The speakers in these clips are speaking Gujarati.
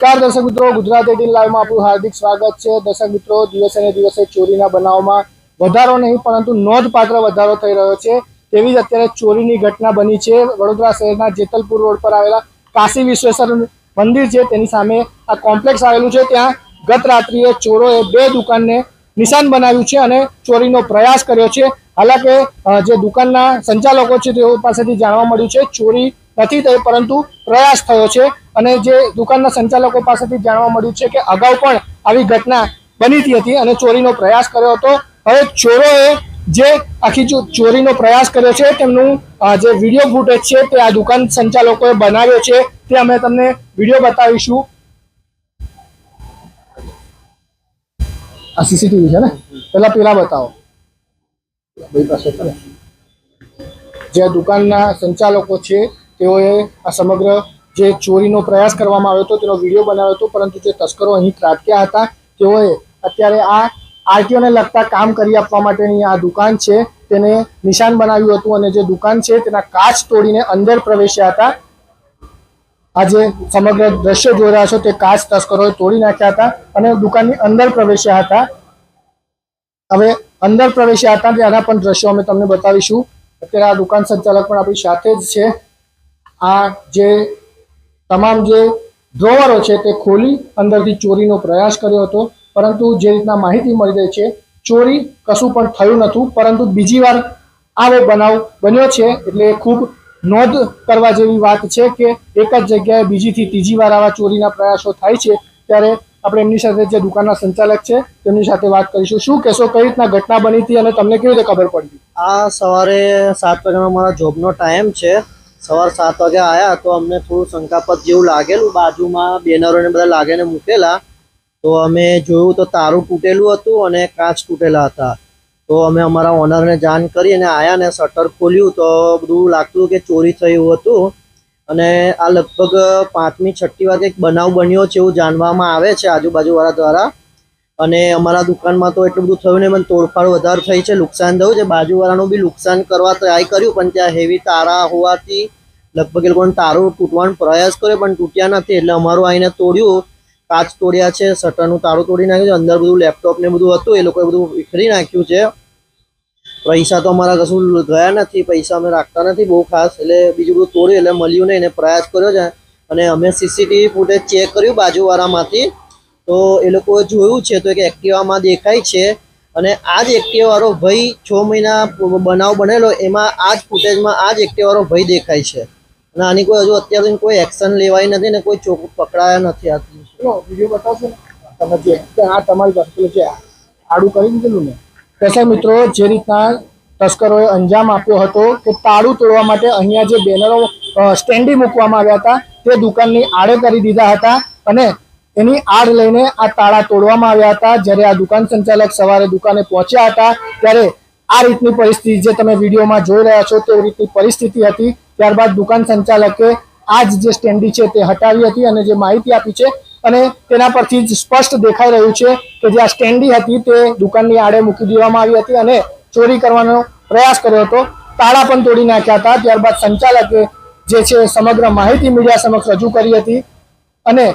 નમસ્કાર, દર્શક મિત્રો. ગુજરાત એટીન લાઈવમાં આપણું હાર્દિક સ્વાગત છે. દર્શક મિત્રો, દિવસે ને દિવસે ચોરીના બનાવમાં વધારો નહીં, પરંતુ નોંધપાત્ર વધારો થઈ રહ્યો છે. તેવી જ અત્યારે ચોરીની ઘટના બની છે. વડોદરા શહેરના જેતલપુર રોડ પર આવેલા કાશી વિશ્વેશ્વર મંદિર છે. તેની સામે આ કોમ્પ્લેક્સ આવેલું છે. ત્યાં ગત રાત્રિએ ચોરોએ બે દુકાનને નિશાન બનાવ્યું છે અને ચોરીનો પ્રયાસ કર્યો છે. હાલાકે જે દુકાનના સંચાલકો છે, તેઓ પાસેથી જાણવા મળ્યું છે, ચોરી નથી થઈ, પરંતુ પ્રયાસ થયો છે. અને જે દુકાનના સંચાલકો પાસેથી જાણવા મળ્યું છે કે અગાઉ પણ આવી ઘટના બનીતી હતી અને ચોરીનો પ્રયાસ કર્યો હતો. હવે ચોરોએ જે આખી ચોરીનો પ્રયાસ કર્યો છે, તેમનું જે વીડિયો ફૂટેજ છે તે આ દુકાન સંચાલકોએ બનાવ્યો છે તે અમે તમને વીડિયો બતાવીશું. આ સીસીટીવી છે ને? પેલા પેલા બતાવો. જે દુકાનના સંચાલકો છે, તેઓએ આ સમગ્ર જે ચોરીનો પ્રયાસ કરવામાં આવ્યો હતો, તેનો વીડિયો બનાવ્યો હતો, પરંતુ જે તસ્કરો અહીં ત્રાટક્યા હતા, તેઓએ અત્યારે આ આરટીઓને લગતા કામ કરી આપવા માટેની આ દુકાન છે, તેને નિશાન બનાવ્યું હતું અને જે દુકાન છે, તેના કાચ તોડીને અંદર પ્રવેશ્યા હતા. આ જે સમગ્ર દ્રશ્ય જોઈ રહ્યા છો, તે કાચ તસ્કરોએ તોડી નાખ્યા હતા અને દુકાનની અંદર પ્રવેશ્યા હતા. હવે અંદર પ્રવેશ્યા હતા ત્યાંના પણ દ્રશ્યો અમે તમને બતાવીશું. અત્યારે આ દુકાન સંચાલક પણ આપણી સાથે જ છે. આ જે તમામ જે ડ્રોવરો છે તે ખોલી અંદરથી ચોરીનો પ્રયાસ કર્યો હતો. પરંતુ જે રીતના માહિતી મળી રહી છે, ચોરી કશું પણ થયું નહોતું, પરંતુ બીજી વાર આવો બનાવ બન્યો છે. એટલે ખૂબ નોંધ કરવા જેવી વાત છે કે એક જ જગ્યાએ બીજીથી ત્રીજી વાર આવા ચોરીના પ્રયાસો થાય છે. ત્યારે આપણે એમની સાથે જે દુકાનના સંચાલક છે, તેમની સાથે વાત કરીશું. શું કહેશો, કઈ રીતના ઘટના બની હતી અને તમને કેવી રીતે ખબર પડી? આ સવારે સાત વાગ્યાનો મારા જોબનો ટાઈમ છે. સવાર સાત વાગે આવ્યા તો અમને થોડું શંકાપદ જેવું લાગેલું. બાજુમાં બેનરો ને બધા લાગેને મૂકેલા. તો અમે જોયું તો તારું તૂટેલું હતું અને કાચ તૂટેલા હતા. તો અમે અમારા ઓનરને જાણ કરી અને આયા ને શટર ખોલ્યું તો બધું લાગતું કે ચોરી થયું હતું. અને આ લગભગ પાંચમી છઠ્ઠી વાગે એક બનાવ બન્યો છે એવું જાણવામાં આવે છે આજુબાજુવાળા દ્વારા. અને અમારા દુકાનમાં તો એટલું બધું થયું નહીં, પણ તોડફાડ વધારે થઈ છે, નુકસાન થયું છે. બાજુવાળાનું બી નુકસાન કરવા ટ્રાય કર્યું, પણ ત્યાં હેવી તારા હોવાથી લગભગ એ લોકોને તારું તૂટવાનો પ્રયાસ કર્યો, પણ તૂટ્યા નથી. એટલે અમારું આવીને તોડ્યું. કાચ તોડ્યા છે, શટરનું તારું તોડી નાખ્યું છે, અંદર બધું લેપટોપ ને બધું હતું, એ લોકોએ બધું વિખરી નાખ્યું છે. પૈસા તો અમારા કશું ગયા નથી, પૈસા અમે રાખતા નથી, બહુ ખાસ. એટલે બીજું બધું તોડ્યું, એટલે મળ્યું નહીં, એને પ્રયાસ કર્યો છે. અને અમે સીસીટીવી ફૂટેજ ચેક કર્યું બાજુવાળામાંથી. તો એ લોકોએ જોયું છે તો એક એક્ટિવામાં દેખાય છે. અને આ જ એક્ટિવાળો ભાઈ છ મહિના બનાવ બનેલો એમાં આ જ ફૂટેજમાં આ જ એક્ટિવાળો ભાઈ દેખાય છે. અને આની કોઈ હજુ અત્યાર સુધી કોઈ એક્શન લેવાય નથી ને કોઈ ચોક પકડાયા નથી આ વીડિયો બતાવશો ને? તમે જે આ તમારી પાસે પેલું છે. આડું કરી દીધેલું ને? દર્શક મિત્રો જે રીતના તસ્કરોએ અંજામ આપ્યો હતો કે તાળું તોડવા માટે અહીંયા જે બેનરો સ્ટેન્ડી મૂકવામાં આવ્યા હતા તે દુકાનની આડે કરી દીધા હતા. અને એની આડ લઈને આ તાળા તોડવામાં આવ્યા હતા. જ્યારે આ દુકાન સંચાલક સવારે દુકાને પહોંચ્યા હતા, ત્યારે આ રીતની પરિસ્થિતિ જે તમે વિડીયોમાં જોઈ રહ્યા છો તે રીતની પરિસ્થિતિ હતી. ત્યારબાદ દુકાન સંચાલકે આ જ સ્ટેન્ડી છે તે હટાવી હતી અને જે માહિતી આપી છે અને તેના પરથી જ સ્પષ્ટ દેખાઈ રહ્યું છે કે જે આ સ્ટેન્ડી હતી તે દુકાનની આડે મૂકી દેવામાં આવી હતી અને ચોરી કરવાનો પ્રયાસ કર્યો હતો. તાળા પણ તોડી નાખ્યા હતા. ત્યારબાદ સંચાલકે જે છે સમગ્ર માહિતી મીડિયા સમક્ષ રજૂ કરી હતી અને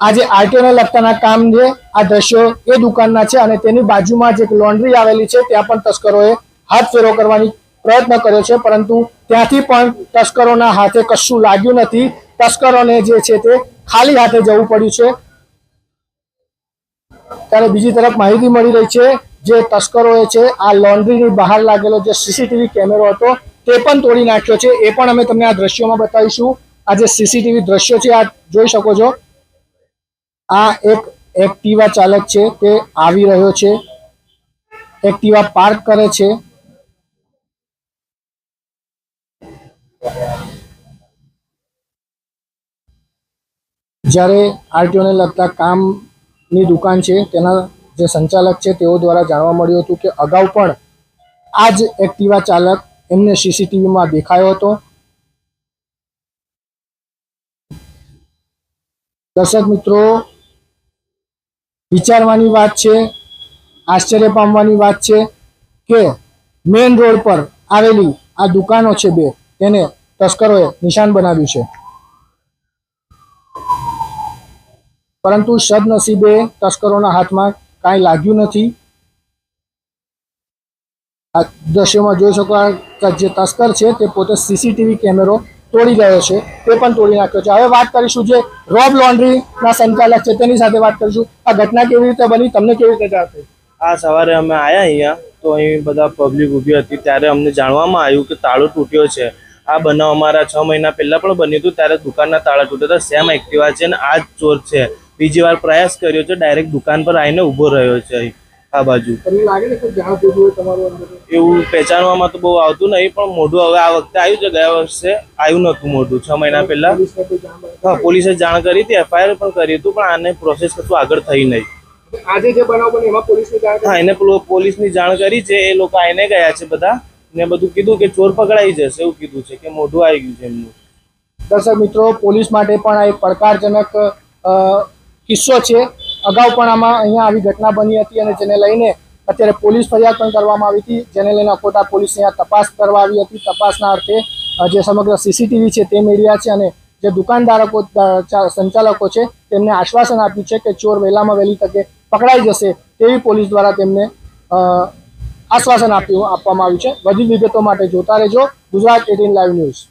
આ જે આરટીઓને લગતાના કામ છે, આ દ્રશ્યો એ દુકાનના છે અને તેની બાજુમાં જે લોન્ડ્રી આવેલી છે, ત્યાં પણ તસ્કરોએ હાથ ફેરો કરવાની પ્રયત્ન કર્યો છે, પરંતુ ત્યાંથી પણ તસ્કરોના હાથે કશું લાગ્યું નથી. તસ્કરોને જે છે તે ખાલી હાથે જવું પડ્યું છે. ત્યારે બીજી તરફ માહિતી મળી રહી છે, જે તસ્કરોએ છે, આ લોન્ડ્રીની બહાર લાગેલો જે સીસીટીવી કેમેરો હતો, તે પણ તોડી નાખ્યો છે. એ પણ અમે તમને આ દ્રશ્યોમાં બતાવીશું. આ જે સીસીટીવી દ્રશ્યો છે આ જોઈ શકો છો. આ એક એક્ટિવા ચાલક છે તે આવી રહ્યો છે. એક્ટિવા પાર્ક કરે છે. જ્યારે આરટીઓને લગતા કામની દુકાન છે, તેના જે સંચાલક છે, તેઓ દ્વારા જાણવા મળ્યું હતું કે અગાઉ પણ આ જ એક્ટિવા ચાલક એમને સીસીટીવીમાં દેખાયો હતો. દર્શક મિત્રો વિચારવાની વાત છે, આશ્ચર્ય પામવાની વાત છે કે મેઇન રોડ પર આવેલી આ દુકાનો છે બે, તેને તસ્કરોએ નિશાન બનાવ્યું છે. પરંતુ સદનસીબે તસ્કરોના હાથમાં કાંઈ લાગ્યું નથી. આ દ્રશ્યમાં જોઈ શકો આ જે તસ્કર છે તે પોતે સીસીટીવી કેમેરો તોડી ગયો છે તે પણ તોડી નાખ્યો છે. હવે વાત કરીશું જે રોબ લોન્ડ્રીના સંચાલક છે, તેની સાથે વાત કરીશું. આ ઘટના કેવી રીતે બની, તમને કેવી રીતે જાણ આ સવારે અમે આવ્યા અહીંયા, તો અહીં બધા પબ્લિક ઊભી હતી. ત્યારે અમને જાણવામાં આવ્યું કે તાળો તૂટ્યો છે. આ બનાવ અમારા છ મહિના પહેલા પણ બન્યું હતું, ત્યારે દુકાનના તાળા તૂટ્યા હતા. સેમ એક્ટિવા છે ને, આ જ ચોર છે. બીજી વાર પ્રયાસ કર્યો છે ડાયરેક્ટ દુકાન પર આવીને ઊભો રહ્યો છે અહીં. આ બાજુ. તમને લાગે ને કે જાણ થયું હોય તમારું અંદર એવું પહેચાનવામાં તો બહુ આવતું નહીં પણ મોઢું હવે આ વખતે આવ્યું છે ગયા વર્ષે આવ્યું નતું મોઢું છ મહિના પહેલા? હા પોલીસે જાણ કરી હતી એફઆઈઆર પણ કરી હતું પણ આને પ્રોસેસ કશું આગળ થઈ નહીં. આજે જે બનાવ એમાં પોલીસની જાણ હા એને પોલીસની જાણ કરી છે એ લોકો આઈને ગયા છે બધા ને બધું કીધું કે ચોર પકડાઈ જશે એવું કીધું છે કે મોઢું આવી ગયું છે એમનું. દર્શક મિત્રો પોલીસ માટે પણ આ એક પડકારજનક અ, કિસ્સો છે. અગાઉ પણ આમાં અહીંયા આવી ઘટના બની હતી અને જેને લઈને અત્યારે પોલીસ ફરિયાદ પણ કરવામાં આવી હતી, જેને લઈને અકોટા પોલીસ અહીંયા તપાસ કરવા આવી હતી. તપાસના અર્થે જે સમગ્ર સીસીટીવી છે તે મેળવ્યા છે અને જે દુકાનદારકો સંચાલકો છે, તેમને આશ્વાસન આપ્યું છે કે ચોર વહેલામાં વહેલી તકે પકડાઈ જશે તેવી પોલીસ દ્વારા તેમને આશ્વાસન આપ્યું, આપવામાં આવ્યું છે. વધુ વિગતો માટે જોતા રહેજો. Gujarat eighteen live news.